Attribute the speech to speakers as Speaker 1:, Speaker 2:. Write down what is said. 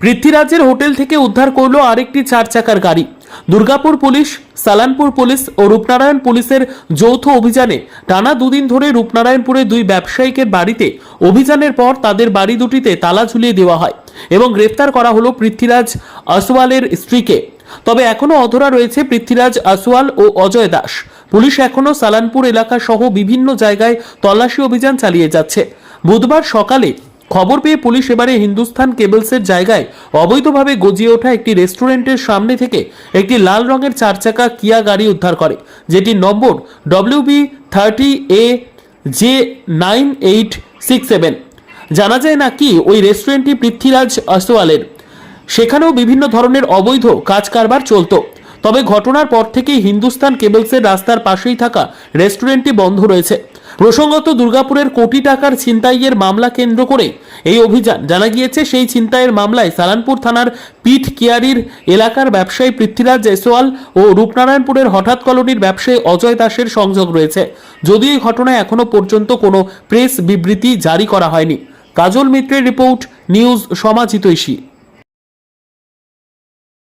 Speaker 1: পৃথ্বীরাজের hotel থেকে উদ্ধার করল আরেকটি চার চাকার গাড়ি। দুর্গাপুর পুলিশ, সালানপুর পুলিশ ও রূপনারায়ণ পুলিশের যৌথ অভিযানে টানা দুদিন ধরে রূপনারায়ণপুরে দুই ব্যবসায়িকের বাড়িতে অভিযানের পর তাদের বাড়ি দুটিতে তালা ঝুলিয়ে দেওয়া হয় এবং গ্রেফতার করা হলো পৃথ্বীরাজ আসওয়ালের স্ত্রীকে। তবে এখনও অধরা রয়েছে পৃথ্বীরাজ আসওয়াল ও অজয় দাস। পুলিশ এখনও সালানপুর এলাকা সহ বিভিন্ন জায়গায় তল্লাশি অভিযান চালিয়ে যাচ্ছে। বুধবার সকালে খবর পেয়ে পুলিশ এবারে হিন্দুস্তান কেবলসের জায়গায় অবৈধভাবে গজিয়ে ওঠা একটি রেস্টুরেন্টের সামনে থেকে একটি লাল রঙের চার চাকা কিয়া গাড়ি উদ্ধার করে, যেটির নম্বর W B thirty A J nine eight six seven জানা যায় নাকি ওই রেস্টুরেন্টটি পৃথ্বীরাজ আসওয়ালের সেখানেও বিভিন্ন ধরনের অবৈধ কাজ কারবার চলতো। তবে ঘটনার পর থেকেই হিন্দুস্তান কেবলসের রাস্তার পাশেই থাকা রেস্টুরেন্টটি বন্ধ রয়েছে। প্রসঙ্গত দুর্গাপুরের কোটি টাকার ছিনতাইয়ের মামলা কেন্দ্র করে এই অভিযান। জানা গিয়েছে, সেই ছিনতাইয়ের মামলায় সালানপুর থানার পিঠ কিয়ারির এলাকার ব্যবসায়ী পৃথ্বীরাজ জয়সওয়াল ও রূপনারায়ণপুরের হঠাৎ কলোনির ব্যবসায়ী অজয় দাসের সংযোগ রয়েছে। যদিও এই ঘটনায় এখনও পর্যন্ত কোনো প্রেস বিবৃতি জারি করা হয়নি। কাজল মিত্রের রিপোর্ট, নিউজ সমাজিত ইস্যি